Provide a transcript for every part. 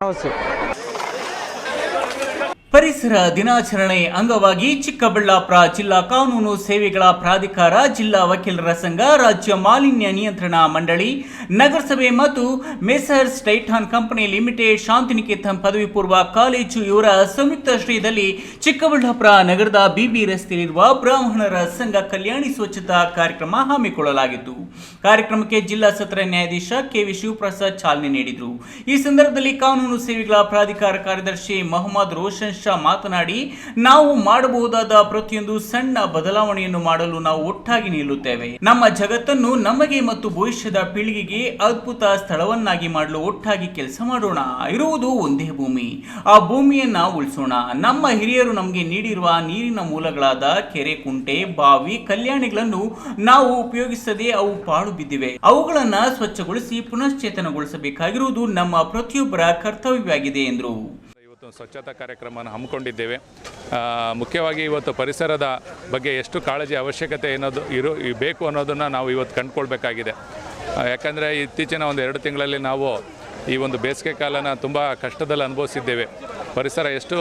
How's it? ಪರಿಸರ ದಿನಾಚರಣೆ ಅಂಗವಾಗಿ ಚಿಕ್ಕಬಳ್ಳಾಪುರ ಜಿಲ್ಲಾ ಕಾನೂನು ಸೇವೆಗಳ ಪ್ರಾಧಿಕಾರ ಜಿಲ್ಲಾ ವಕೀಲರ ಸಂಘ, ರಾಜ್ಯ ಮಾಲಿನ್ಯ ನಿಯಂತ್ರಣ ಮಂಡಳಿ, ನಗರಸಭೆ ಮತ್ತು messrs Titan company limited, Shantiniketan ಪದವಿ ಪೂರ್ವ ಕಾಲೇಜು ಇವರ ಸಂಯುಕ್ತ ಶ್ರೀದಲ್ಲಿ ಚಿಕ್ಕಬಳ್ಳಾಪುರ ನಗರದ ಬಿಬಿ ರಸ್ತೆಯಲ್ಲಿರುವ ಬ್ರಾಹ್ಮಣರ ಸಂಘ ಕಲ್ಯಾಣಿ ಸ್ವಚ್ಛತಾ ಕಾರ್ಯಕ್ರಮ ಹಮ್ಮಿಕೊಳ್ಳಲಾಗಿತ್ತು. ಕಾರ್ಯಕ್ರಮಕ್ಕೆ ಜಿಲ್ಲಾ ಸತ್ರ ನ್ಯಾಯಾಧೀಶ ಕೆವಿ ಶಿವಪ್ರಸಾದ್ ಚಾಲನೆ ನೀಡಿದರು. ಈ ಸಂದರ್ಭದಲ್ಲಿ ಕಾನೂನು ಸೇವೆಗಳ ಪ್ರಾಧಿಕಾರ ಕಾರ್ಯದರ್ಶಿ ಮೊಹಮ್ಮದ್ ರೋಷನ್ ಶಾ ಮಾತನಾಡಿ, ನಾವು ಮಾಡಬಹುದಾದ ಪ್ರತಿಯೊಂದು ಸಣ್ಣ ಬದಲಾವಣೆಯನ್ನು ಮಾಡಲು ನಾವು ಒಟ್ಟಾಗಿ ನಿಲ್ಲುತ್ತೇವೆ. ನಮ್ಮ ಜಗತ್ತನ್ನು ನಮಗೆ ಮತ್ತು ಭವಿಷ್ಯದ ಪೀಳಿಗೆಗೆ ಅದ್ಭುತ ಸ್ಥಳವನ್ನಾಗಿ ಮಾಡಲು ಒಟ್ಟಾಗಿ ಕೆಲಸ ಮಾಡೋಣ. ಇರುವುದು ಒಂದೇ ಭೂಮಿ. ಆ ಭೂಮಿಯನ್ನ ಉಳಿಸೋಣ. ನಮ್ಮ ಹಿರಿಯರು ನಮಗೆ ನೀಡಿರುವ ನೀರಿನ ಮೂಲಗಳಾದ ಕೆರೆ, ಕುಂಟೆ, ಬಾವಿ, ಕಲ್ಯಾಣಿಗಳನ್ನು ನಾವು ಉಪಯೋಗಿಸದೆ ಅವು ಪಾಳು ಬಿದ್ದಿವೆ. ಅವುಗಳನ್ನ ಸ್ವಚ್ಛಗೊಳಿಸಿ ಪುನಶ್ಚೇತನಗೊಳಿಸಬೇಕಾಗಿರುವುದು ನಮ್ಮ ಪ್ರತಿಯೊಬ್ಬರ ಕರ್ತವ್ಯವಾಗಿದೆ ಎಂದರು. ಇವತ್ತು ಸ್ವಚ್ಛತಾ ಕಾರ್ಯಕ್ರಮವನ್ನು ಹಮ್ಮಿಕೊಂಡಿದ್ದೇವೆ. ಮುಖ್ಯವಾಗಿ ಇವತ್ತು ಪರಿಸರದ ಬಗ್ಗೆ ಎಷ್ಟು ಕಾಳಜಿ ಅವಶ್ಯಕತೆ ಅನ್ನೋದು ಇರೋ, ಬೇಕು ಅನ್ನೋದನ್ನು ನಾವು ಇವತ್ತು ಕಂಡುಕೊಳ್ಬೇಕಾಗಿದೆ. ಯಾಕಂದರೆ ಇತ್ತೀಚಿನ ಒಂದು ಎರಡು ತಿಂಗಳಲ್ಲಿ ನಾವು ಈ ಒಂದು ಬೇಸಿಗೆ ಕಾಲನ ತುಂಬ ಕಷ್ಟದಲ್ಲಿ ಅನುಭವಿಸಿದ್ದೇವೆ. ಪರಿಸರ ಎಷ್ಟು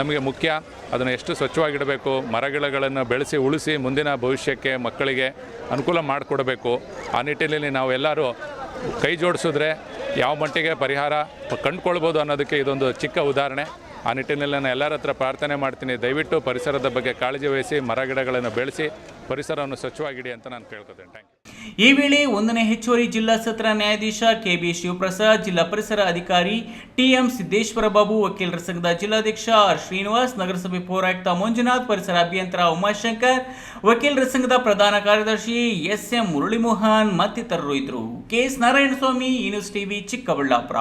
ನಮಗೆ ಮುಖ್ಯ, ಅದನ್ನು ಎಷ್ಟು ಸ್ವಚ್ಛವಾಗಿಡಬೇಕು, ಮರಗಿಡಗಳನ್ನು ಬೆಳೆಸಿ, ಉಳಿಸಿ ಮುಂದಿನ ಭವಿಷ್ಯಕ್ಕೆ ಮಕ್ಕಳಿಗೆ ಅನುಕೂಲ ಮಾಡಿಕೊಡಬೇಕು. ಆ ನಿಟ್ಟಿನಲ್ಲಿ ನಾವೆಲ್ಲರೂ ಕೈ ಜೋಡಿಸಿದ್ರೆ ಯಾವ ಮಟ್ಟಿಗೆ ಪರಿಹಾರ ಕಂಡುಕೊಳ್ಬೋದು ಅನ್ನೋದಕ್ಕೆ ಇದೊಂದು ಚಿಕ್ಕ ಉದಾಹರಣೆ. ಆ ನಿಟ್ಟಿನಲ್ಲಿ ನಾನು ಎಲ್ಲರ ಹತ್ರ ಪ್ರಾರ್ಥನೆ ಮಾಡ್ತೀನಿ. ದಯವಿಟ್ಟು ಪರಿಸರದ ಬಗ್ಗೆ ಕಾಳಜಿ ವಹಿಸಿ ಮರಗಿಡಗಳನ್ನು ಬೆಳೆಸಿ, ಪರಿಸರವನ್ನು ಸ್ವಚ್ಛವಾಗಿಡಿ ಅಂತ ನಾನು ಕೇಳ್ಕೊತೇನೆ. ಥ್ಯಾಂಕ್ ಯು ಈ ವೇಳೆ ಒಂದನೇ ಹೆಚ್ಚುವರಿ ಜಿಲ್ಲಾ ಸತ್ರ ನ್ಯಾಯಾಧೀಶ ಕೆಬಿ ಶಿವಪ್ರಸಾದ್, ಜಿಲ್ಲಾ ಪರಿಸರ ಅಧಿಕಾರಿ ಟಿಎಂ ಸಿದ್ದೇಶ್ವರ ಬಾಬು, ವಕೀಲರ ಸಂಘದ ಜಿಲ್ಲಾಧ್ಯಕ್ಷ ಆರ್ ಶ್ರೀನಿವಾಸ್, ನಗರಸಭೆ ಪೌರಾಯುಕ್ತ ಮಂಜುನಾಥ್, ಪರಿಸರ ಅಭಿಯಂತರ ಉಮಾಶಂಕರ್, ವಕೀಲರ ಸಂಘದ ಪ್ರಧಾನ ಕಾರ್ಯದರ್ಶಿ ಎಸ್ ಎಂ ಮುರಳಿಮೋಹನ್ ಮತ್ತಿತರರು ಇದ್ದರು. KS Narayanaswamy, news TV Chikkaballapur.